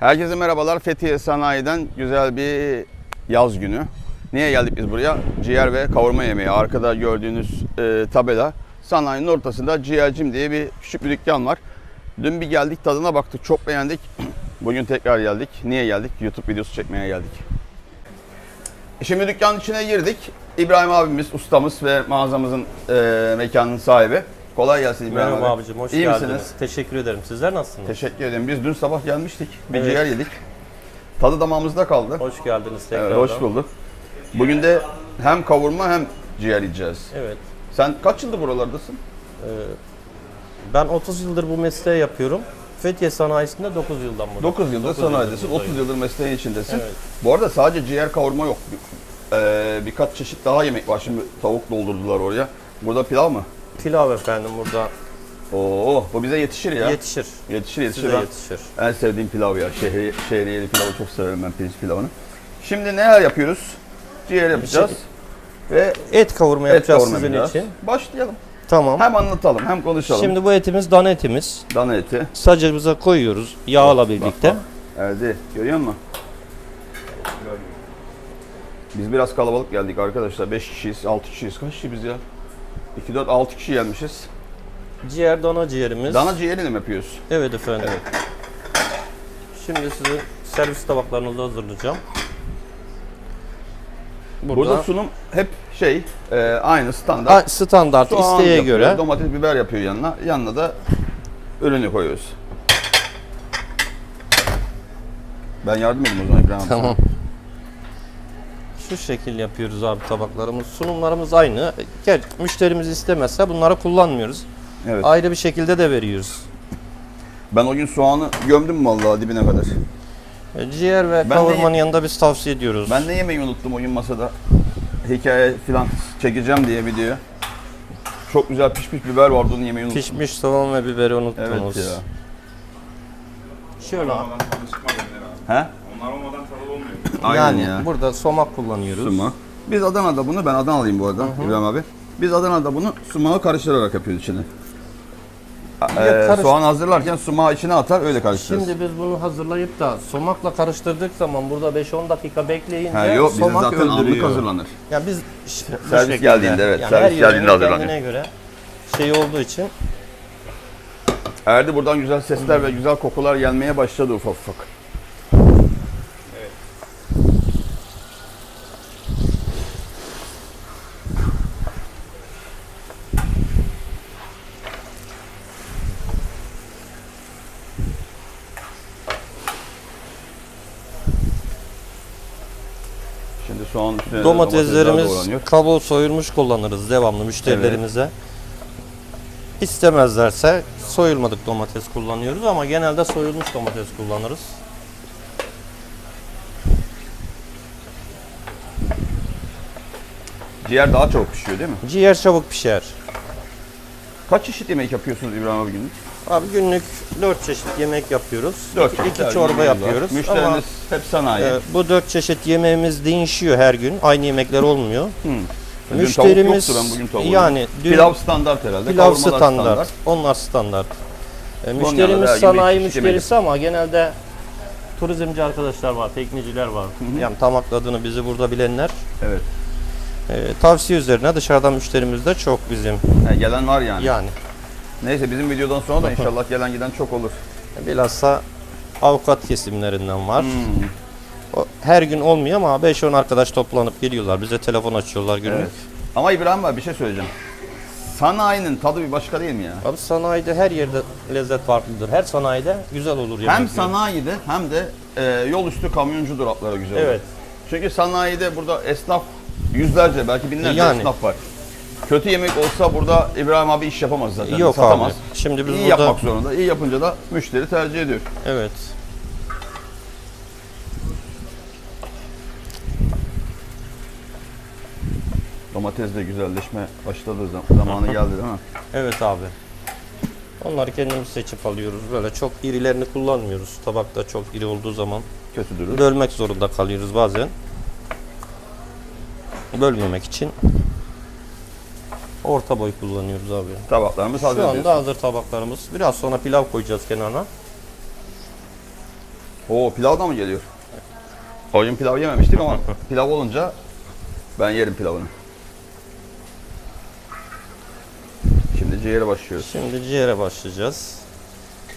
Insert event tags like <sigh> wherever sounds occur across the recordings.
Herkese merhabalar. Fethiye Sanayi'den güzel bir yaz günü. Niye geldik biz buraya? Ciğer ve kavurma yemeği. Arkada gördüğünüz e, tabela. Sanayinin ortasında ciğercim diye bir küçük bir dükkan var. Dün bir geldik tadına baktık. Çok beğendik. <clears throat> Bugün tekrar geldik. Niye geldik? YouTube videosu çekmeye geldik. Şimdi dükkanın içine girdik. İbrahim abimiz, ustamız ve mağazamızın e, mekanının sahibi. Kolay gelsin İbrahim Merhaba abi. abicim, hoş İyi geldiniz. misiniz? Teşekkür ederim. Sizler nasılsınız? Teşekkür ederim. Biz dün sabah gelmiştik. Bir Evet. ciğer yedik. Tadı damağımızda kaldı. Hoş geldiniz tekrar. Evet, hoş bulduk. Bugün de hem kavurma hem ciğer yiyeceğiz. Evet. Sen kaç yıldır buralardasın? Ben 30 yıldır bu mesleği yapıyorum. Fethiye sanayisinde 9 yıldan burada. 9 yıldır Dokuz sanayidesin, buradayım. 30 yıldır mesleğin içindesin. Evet. Bu arada sadece ciğer kavurma yok. Ee, birkaç çeşit daha yemek var. Şimdi tavuk doldurdular oraya. Burada pilav mı? Pilav efendim burada Oo, bu bize yetişir ya. yetişir. yetişir, yetişir. Size Ben yetişir. En sevdiğim pilav ya. Şehri, şehriyeli pilavı çok severim ben pirinç pilavını. Şimdi neler yapıyoruz? Ciğer yapacağız. Ve Et kavurma et yapacağız kavurma sizin için. Başlayalım. Tamam. Hem anlatalım hem konuşalım. Şimdi bu etimiz dana etimiz. Dana eti. Sacımıza koyuyoruz yağla birlikte. Bak, bak. Erdi. Görüyor musun? Biz biraz kalabalık geldik arkadaşlar. 5 kişiyiz, 6 kişiyiz. Kaç kişi biz ya? 2, 4, 6 kişi gelmişiz. Ciğer dana ciğerimiz. Dana ciğerini mi yapıyoruz? Evet efendim. Evet. Şimdi size servis tabaklarınızı hazırlayacağım. Burada, Burada sunum hep şey, e, aynı standart. A- standart Soğan isteğe yapıyor, göre. Domates, biber yapıyor yanına. Yanına da ürünü koyuyoruz. Ben yardım edeyim o zaman İbrahim. Tamam. Şu şekil yapıyoruz abi tabaklarımız. Sunumlarımız aynı. Gel müşterimiz istemezse bunları kullanmıyoruz. Evet. Ayrı bir şekilde de veriyoruz. Ben o gün soğanı gömdüm vallahi dibine kadar. E, Ciğer ve Ben de- kavurmanın yanında biz tavsiye ediyoruz. Ben de yemeği unuttum o gün masada. Hikaye falan çekeceğim diye video. Çok güzel pişmiş biber vardı onu yemeği unuttum. Pişmiş soğan ve biberi Evet unuttunuz. ya. Şöyle. He? Onlar olmadan tadı olmuyor. Aynen yani ya. burada somak kullanıyoruz. Sumak. Biz Adana'da bunu, ben Adanalıyım bu arada İbrahim abi. Biz Adana'da bunu sumağı karıştırarak yapıyoruz içine. Ee, karış- soğan hazırlarken sumağı içine atar öyle karıştırırız. Şimdi biz bunu hazırlayıp da somakla karıştırdık zaman burada 5-10 dakika bekleyince Ha, yok somak zaten öldürüyor. hazırlanır. Yani biz bu Servis şekilde, geldiğinde, evet, Yani servis geldiğinde hazırlanıyor. kendine göre şey olduğu için Erdi buradan güzel sesler ve güzel kokular gelmeye başladı ufak ufak. Soğan üstüne domatesler Domateslerimiz doğranıyor. kabuğu soyulmuş kullanırız devamlı müşterilerimize. İstemezlerse soyulmadık domates kullanıyoruz ama genelde soyulmuş domates kullanırız. Ciğer daha çabuk pişiyor değil mi? Ciğer çabuk pişer. Kaç çeşit yemek yapıyorsunuz İbrahim abi günlük? Abi günlük 4 çeşit yemek yapıyoruz. Dört iki, çeşit iki her çorba yapıyoruz. Müşteriniz Ama hep sanayi. e, bu 4 çeşit yemeğimiz değişiyor her gün. Aynı yemekler olmuyor. Dün Müşterimiz yoktu ben bugün tavuk yani dün Pilav standart herhalde. Pilav kavurmalar standart. Onlar standart. E, müşterimiz sanayi müşterisi ama genelde turizmci arkadaşlar var, tekneciler var. Yani tam adını bizi burada bilenler. Evet. E, tavsiye üzerine dışarıdan müşterimiz de çok bizim. Ha, gelen var yani. Yani Neyse bizim videodan sonra da inşallah gelen giden çok olur. bilhassa avukat kesimlerinden var. Hmm. O, her gün olmuyor ama 5-10 arkadaş toplanıp geliyorlar. Bize telefon açıyorlar günlük. Evet. Ama İbrahim abi bir şey söyleyeceğim. Sanayinin tadı bir başka değil mi ya? Abi sanayide her yerde lezzet farklıdır. Her sanayide güzel olur yemek. Hem sanayide hem de e, yol üstü kamyoncu duraklara güzel olur. Evet. Çünkü sanayide burada esnaf yüzlerce belki binlerce Yani. esnaf var. Kötü yemek olsa burada İbrahim abi iş yapamaz zaten. Yok satamaz. abi. Şimdi biz İyi burada yapmak zorunda. İyi yapınca da müşteri tercih ediyor. evet. Domates de güzelleşme başladı zam- zamanı geldi değil mi? <laughs> Evet abi. Onları kendimiz seçip alıyoruz. Böyle çok irilerini kullanmıyoruz. Tabakta çok iri olduğu zaman Kötü durur. bölmek zorunda kalıyoruz bazen. Bölmemek için orta boy kullanıyoruz abi. Tabaklarımız hazır Şu diyorsun. anda hazır tabaklarımız. Biraz sonra pilav koyacağız kenarına. Oo pilav da mı geliyor? O gün pilav yememiştik ama <laughs> pilav olunca ben yerim pilavını. Şimdi ciğere başlıyoruz. Şimdi ciğere başlayacağız.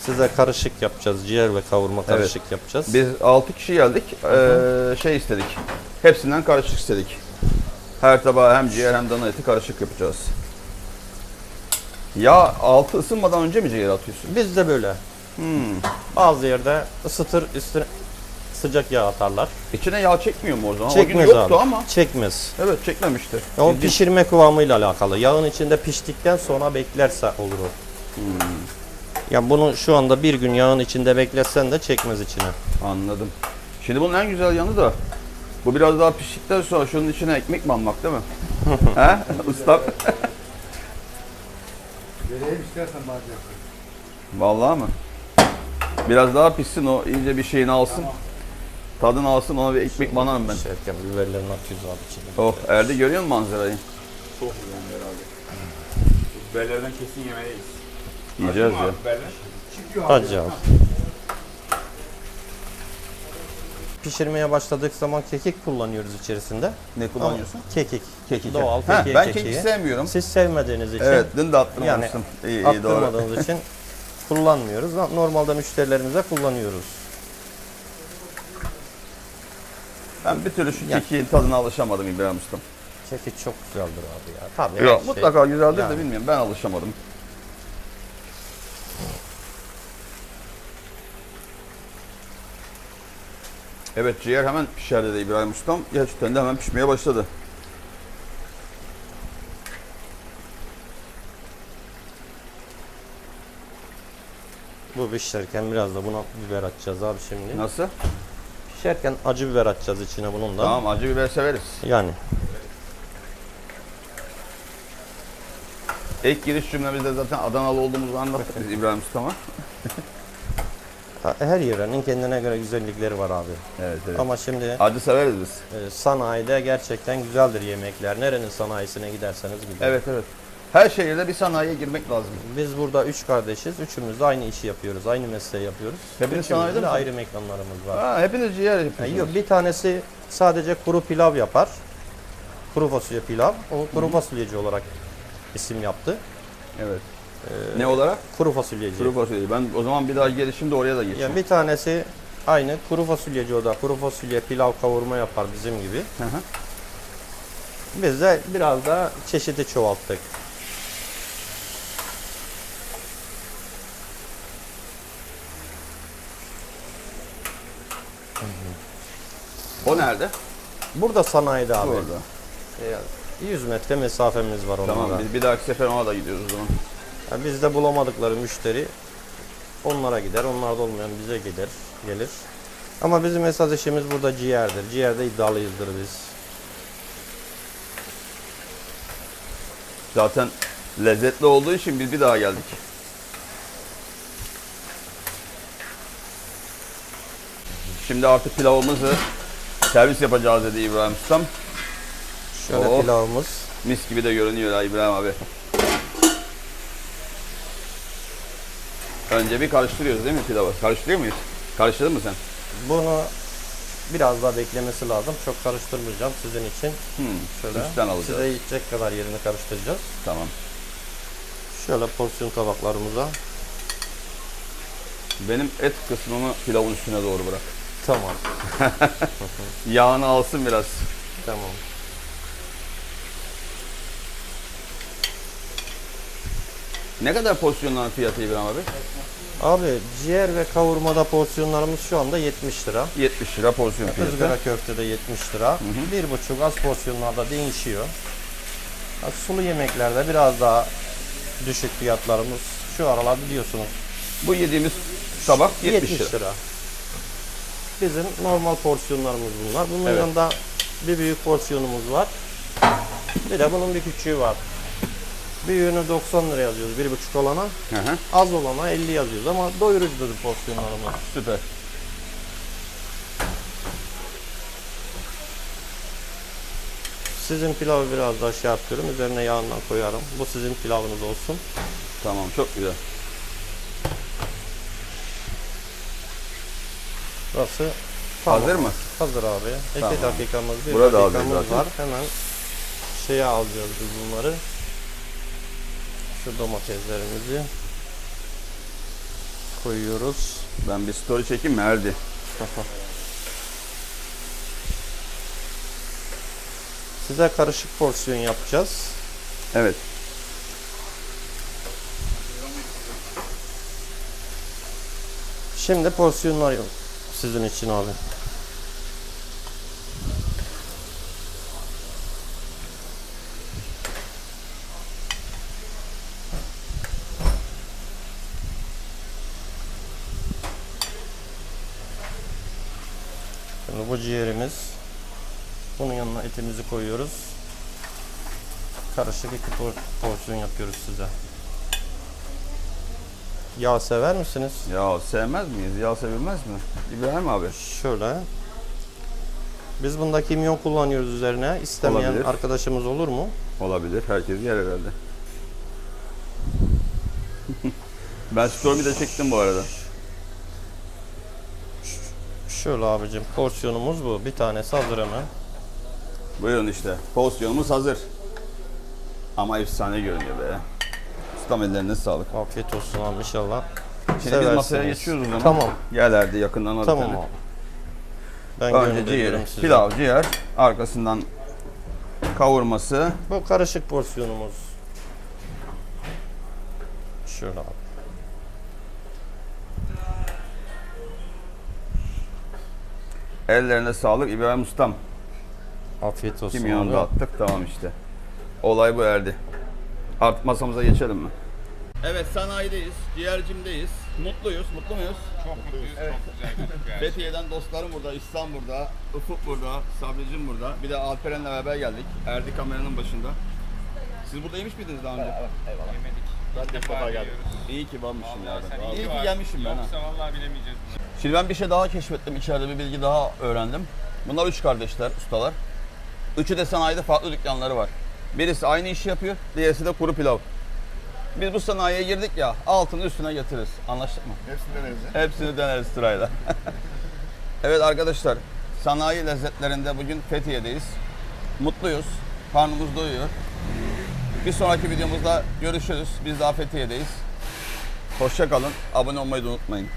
Size karışık yapacağız. Ciğer ve kavurma karışık yapacağız. Biz 6 kişi geldik. Ee, şey istedik. Hepsinden karışık istedik. Her tabağa hem ciğer hem dana eti karışık yapacağız. Ya altı ısınmadan önce mi ciğer atıyorsun? Biz de böyle. Hmm. Bazı yerde ısıtır üstüne sıcak yağ atarlar. İçine yağ çekmiyor mu o zaman? o Çekmez gün yoktu abi. ama. Çekmez. Evet çekmemişti. O Bildiğin- pişirme kıvamıyla alakalı. Yağın içinde piştikten sonra beklerse olur o. Ya bunu şu anda bir gün yağın içinde bekletsen de çekmez içine. Anladım. Şimdi bunun en güzel yanı da bu biraz daha piştikten sonra şunun içine ekmek mi almak değil mi? <laughs> He? Ustam. Vereyim istersen bazen. Vallahi mı? Biraz daha pişsin o iyice bir şeyini alsın. Tadını alsın ona bir ekmek banarım ben. Pişerken biberlerini atıyoruz abi içine. Oh Erdi görüyor musun manzarayı? Çok güzel herhalde. Biberlerden kesin yemeyiz. Yiyeceğiz ya. Biberler. Abi. Pişirmeye başladık zaman kekik kullanıyoruz içerisinde. Ne kullanıyorsun? Ama Kekik. Kekik. Doğal He, kekik ben kekik sevmiyorum. Siz sevmediğiniz için Evet dün de attırmamıştım. iyi iyi doğru. için kullanmıyoruz. Normalde müşterilerimize kullanıyoruz. Ben bir türlü şu Ya. kekiğin tadına alışamadım İbrahim Ustam. Kekik çok güzeldir abi ya. Tabii. Yok şey- mutlaka güzeldir Yani. de bilmiyorum ben alışamadım. Evet ciğer hemen pişer dedi İbrahim Ustam. Gerçekten de hemen pişmeye başladı. Bu pişerken biraz da buna biber atacağız abi şimdi. Nasıl? Pişerken acı biber atacağız içine bunun da. Tamam acı biber severiz. Yani İlk giriş cümlemizde zaten Adanalı olduğumuzu anlattık biz İbrahim Ustam'a. <laughs> her yörenin kendine göre güzellikleri var abi. Evet evet. Ama şimdi Acı severiz biz. e, sanayide gerçekten güzeldir yemekler. Nerenin sanayisine giderseniz gidin. Evet evet. Her şehirde bir sanayiye girmek lazım. Biz burada üç kardeşiz. Üçümüz de aynı işi yapıyoruz. Aynı mesleği yapıyoruz. Hepiniz Üçümüzün sanayide de misiniz? ayrı mekanlarımız var. Ha, hepiniz ciğer yapıyorsunuz. yok bir tanesi sadece kuru pilav yapar. Kuru fasulye pilav. O kuru fasulyeci olarak isim yaptı. Evet. Ne olarak? Kuru fasulyeci. Kuru fasulye. Ben o zaman bir daha gelişimde oraya da geçeyim. Yani bir tanesi aynı kuru fasulyeci o da kuru fasulye pilav kavurma yapar bizim gibi. Hı hı. Biz de biraz da çeşidi çoğalttık. O nerede? Burada sanayide abi. Orada. E, 100 metre mesafemiz var onunla. Tamam biz bir dahaki sefer ona da gidiyoruz o zaman. Yani bizde bulamadıkları müşteri onlara gider. Onlarda olmayan bize gider, gelir. Ama bizim esas işimiz burada ciğerdir. Ciğerde iddialıyızdır biz. Zaten lezzetli olduğu için biz bir daha geldik. Şimdi artık pilavımızı servis yapacağız dedi İbrahim Ustam. Şöyle Oh. pilavımız. Mis gibi de görünüyor ha İbrahim abi. Önce bir karıştırıyoruz değil mi pilavı? Karıştırıyor muyuz? Karıştırdın mı sen? Bunu biraz daha beklemesi lazım. Çok karıştırmayacağım sizin için. Hmm. Şöyle Üstten alacağız. size yetecek kadar yerini karıştıracağız. Tamam. Şöyle porsiyon tabaklarımıza. Benim et kısmımı pilavın üstüne doğru bırak. Tamam. <laughs> Yağını alsın biraz. Tamam. Ne kadar porsiyonların fiyatı İbrahim abi? Abi ciğer ve kavurmada porsiyonlarımız şu anda 70 lira. 70 lira porsiyon fiyatı. Izgara köftede 70 lira. Bir buçuk az porsiyonlarda değişiyor. Sulu yemeklerde biraz daha düşük fiyatlarımız. Şu aralar biliyorsunuz Bu yediğimiz tabak 70, 70 lira. lira. Bizim normal porsiyonlarımız bunlar. Bunun Evet. yanında bir büyük porsiyonumuz var. Bir de bunun bir küçüğü var. Büyüğünü 90 lira yazıyoruz bir buçuk olana. Hı hı. Az olana 50 yazıyoruz ama doyurucudur porsiyonlarımız. Süper. Sizin pilavı biraz daha şey yapıyorum. Üzerine yağından koyarım. Bu sizin pilavınız olsun. Tamam çok güzel. Burası tamam. Hazır mı? Hazır abi. İki Tamam. dakikamız, bir Burada hazır dakikamız zaten. var. Hemen şeye alacağız biz bunları. Şu domateslerimizi koyuyoruz. Ben bir story çekeyim mi Erdi? Size karışık porsiyon yapacağız. Evet. Şimdi porsiyonlar sizin için abi. Bu ciğerimiz. Bunun yanına etimizi koyuyoruz. Karışık iki por- porsiyon yapıyoruz size. Yağ sever misiniz? Ya sevmez miyiz? Ya sevilmez mi? İbrahim abi. Şöyle. Biz bunda kimyon kullanıyoruz üzerine. İstemeyen Olabilir. arkadaşımız olur mu? Olabilir. Herkes yer herhalde. <laughs> ben story'mi de çektim bu arada. Şöyle abicim porsiyonumuz bu. Bir tanesi hazır hemen. Buyurun işte. Porsiyonumuz hazır. Ama efsane görünüyor be. Ustam ellerine sağlık. Afiyet olsun abi inşallah. Şimdi biz Seversiniz. masaya geçiyoruz o zaman. Tamam. Gel Erdi yakından hadi. Tamam abi. Ben Önce gönderiyorum ciğer, size. pilav, ciğer. Arkasından kavurması. Bu karışık porsiyonumuz. Şöyle abi. Ellerine sağlık İbrahim Ustam. Afiyet olsun Kimyonu da attık tamam işte. Olay bu Erdi. Artık masamıza geçelim mi? Evet sanayideyiz, ciğercimdeyiz. Mutluyuz, mutlu muyuz? Çok mutluyuz, çok güzel. <laughs> Fethiye'den dostlarım burada, İslam burada, Ufuk burada, Sabricim burada. Bir de Alperen'le beraber geldik. Erdi kameranın başında. Siz burada yemiş miydiniz daha önce? Yemedik. Ben de İlk defa geliyoruz. İyi ki varmışım ya. Sen İyi ki gelmişim ben ha. Yoksa vallahi bilemeyeceğiz. Şimdi ben bir şey daha keşfettim. İçeride bir bilgi daha öğrendim. Bunlar üç kardeşler, ustalar. Üçü de sanayide farklı dükkanları var. Birisi aynı işi yapıyor, diğerisi de kuru pilav. Biz bu sanayiye girdik ya, altını üstüne getiririz. Anlaştık mı? Hepsini deneriz. Hepsini deneriz sırayla. <laughs> evet arkadaşlar, sanayi lezzetlerinde bugün Fethiye'deyiz. Mutluyuz, karnımız doyuyor. Bir sonraki videomuzda görüşürüz. Biz daha Fethiye'deyiz. Hoşça kalın, abone olmayı da unutmayın.